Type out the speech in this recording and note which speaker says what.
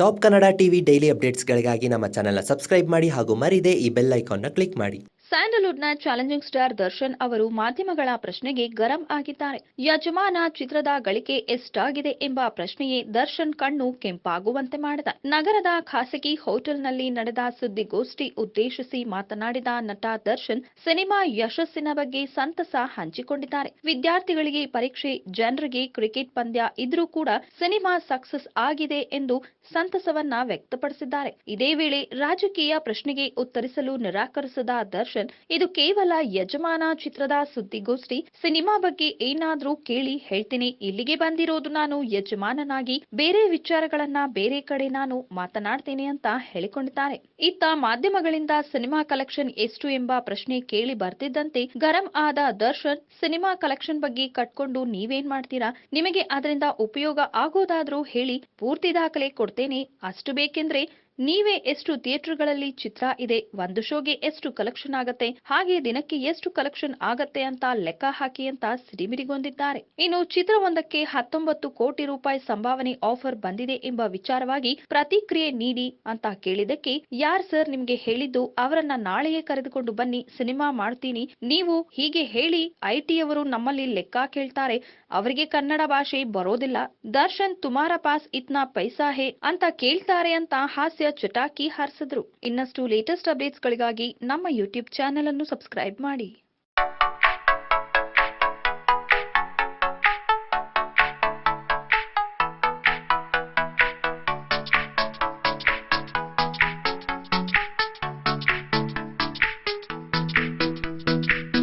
Speaker 1: Top Kannada TV daily ಅಪ್ಡೇಟ್ಸ್ಗಳಿಗಾಗಿ ನಮ್ಮ ಚಾನೆಲ್ನ ಸಬ್ಸ್ಕ್ರೈಬ್ ಮಾಡಿ ಹಾಗೂ ಮರಿದೇ ಈ ಬೆಲ್ ಐಕಾನ್ನ ಕ್ಲಿಕ್ ಮಾಡಿ.
Speaker 2: ಸ್ಯಾಂಡಲ್ವುಡ್ನ ಚಾಲೆಂಜಿಂಗ್ ಸ್ಟಾರ್ ದರ್ಶನ್ ಅವರು ಮಾಧ್ಯಮಗಳ ಪ್ರಶ್ನೆಗೆ ಗರಂ ಆಗಿದ್ದಾರೆ. ಯಜಮಾನ ಚಿತ್ರದ ಗಳಿಕೆ ಎಷ್ಟಾಗಿದೆ ಎಂಬ ಪ್ರಶ್ನೆಯೇ ದರ್ಶನ್ ಕಣ್ಣು ಕೆಂಪಾಗುವಂತೆ ಮಾಡಿದ. ನಗರದ ಖಾಸಗಿ ಹೋಟೆಲ್ನಲ್ಲಿ ನಡೆದ ಸುದ್ದಿಗೋಷ್ಠಿ ಉದ್ದೇಶಿಸಿ ಮಾತನಾಡಿದ ನಟ ದರ್ಶನ್, ಸಿನಿಮಾ ಯಶಸ್ಸಿನ ಬಗ್ಗೆ ಸಂತಸ ಹಂಚಿಕೊಂಡಿದ್ದಾರೆ. ವಿದ್ಯಾರ್ಥಿಗಳಿಗೆ ಪರೀಕ್ಷೆ, ಜನರಿಗೆ ಕ್ರಿಕೆಟ್ ಪಂದ್ಯ ಇದ್ರೂ ಕೂಡ ಸಿನಿಮಾ ಸಕ್ಸಸ್ ಆಗಿದೆ ಎಂದು ಸಂತಸವನ್ನ ವ್ಯಕ್ತಪಡಿಸಿದ್ದಾರೆ. ಇದೇ ವೇಳೆ ರಾಜಕೀಯ ಪ್ರಶ್ನೆಗೆ ಉತ್ತರಿಸಲು ನಿರಾಕರಿಸಿದ ದರ್ಶನ್ ಇದು ಕೇವಲ ಯಜಮಾನ ಚಿತ್ರದ ಸುದ್ದಿಗೋಷ್ಠಿ. ಸಿನಿಮಾ ಬಗ್ಗೆ ಏನಾದ್ರೂ ಕೇಳಿ ಹೇಳ್ತೀನಿ. ಇಲ್ಲಿಗೆ ಬಂದಿರೋದು ನಾನು ಯಜಮಾನನಾಗಿ. ಬೇರೆ ವಿಚಾರಗಳನ್ನ ಬೇರೆ ಕಡೆ ನಾನು ಮಾತನಾಡ್ತೀನಿ ಅಂತ ಹೇಳಿಕೊಂಡಿದ್ದಾರೆ. ಇತ್ತ ಮಾಧ್ಯಮಗಳಿಂದ ಸಿನಿಮಾ ಕಲೆಕ್ಷನ್ ಎಷ್ಟು ಎಂಬ ಪ್ರಶ್ನೆ ಕೇಳಿ ಬರ್ತಿದ್ದಂತೆ ಗರಂ ಆದ ದರ್ಶನ್ ಸಿನಿಮಾ ಕಲೆಕ್ಷನ್ ಬಗ್ಗೆ ಕಟ್ಕೊಂಡು ನೀವೇನ್ ಮಾಡ್ತೀರಾ? ನಿಮಗೆ ಅದರಿಂದ ಉಪಯೋಗ ಆಗೋದಾದ್ರೂ ಹೇಳಿ ಪೂರ್ತಿ ದಾಖಲೆ ಕೊಡ್ತೇನೆ. ಅಷ್ಟು ಬೇಕೆಂದ್ರೆ ನೀವೇ ಎಷ್ಟು ಥಿಯೇಟರ್ಗಳಲ್ಲಿ ಚಿತ್ರ ಇದೆ, ಒಂದು ಶೋಗೆ ಎಷ್ಟು ಕಲೆಕ್ಷನ್ ಆಗತ್ತೆ, ಹಾಗೆ ದಿನಕ್ಕೆ ಎಷ್ಟು ಕಲೆಕ್ಷನ್ ಆಗತ್ತೆ ಅಂತ ಲೆಕ್ಕ ಹಾಕಿ ಅಂತ ಸಿಡಿಮಿಡಿಗೊಂಡಿದ್ದಾರೆ. ಇನ್ನು ಚಿತ್ರವೊಂದಕ್ಕೆ ಹತ್ತೊಂಬತ್ತು ಕೋಟಿ ರೂಪಾಯಿ ಸಂಭಾವನೆ ಆಫರ್ ಬಂದಿದೆ ಎಂಬ ವಿಚಾರವಾಗಿ ಪ್ರತಿಕ್ರಿಯೆ ನೀಡಿ ಅಂತ ಕೇಳಿದಕ್ಕೆ ಯಾರ್ ಸರ್ ನಿಮ್ಗೆ ಹೇಳಿದ್ದು, ಅವರನ್ನ ನಾಳೆಯೇ ಕರೆದುಕೊಂಡು ಬನ್ನಿ, ಸಿನಿಮಾ ಮಾಡ್ತೀನಿ, ನೀವು ಹೀಗೆ ಹೇಳಿ ಐಟಿ ಅವರು ನಮ್ಮಲ್ಲಿ ಲೆಕ್ಕ ಕೇಳ್ತಾರೆ, ಅವರಿಗೆ ಕನ್ನಡ ಭಾಷೆ ಬರೋದಿಲ್ಲ, ದರ್ಶನ್ ತುಮಾರ ಪಾಸ್ ಇತ್ನಾ ಪೈಸಾ ಹೇ ಅಂತ ಕೇಳ್ತಾರೆ ಅಂತ ಹಾಸ್ಯ ಚಟಾಕಿ ಹಾರಿಸಿದ್ರು. ಇನ್ನಷ್ಟು ಲೇಟೆಸ್ಟ್ ಅಪ್ಡೇಟ್ಸ್ಗಳಿಗಾಗಿ ನಮ್ಮ ಯೂಟ್ಯೂಬ್ ಚಾನೆಲ್ ಅನ್ನು ಸಬ್ಸ್ಕ್ರೈಬ್ ಮಾಡಿ.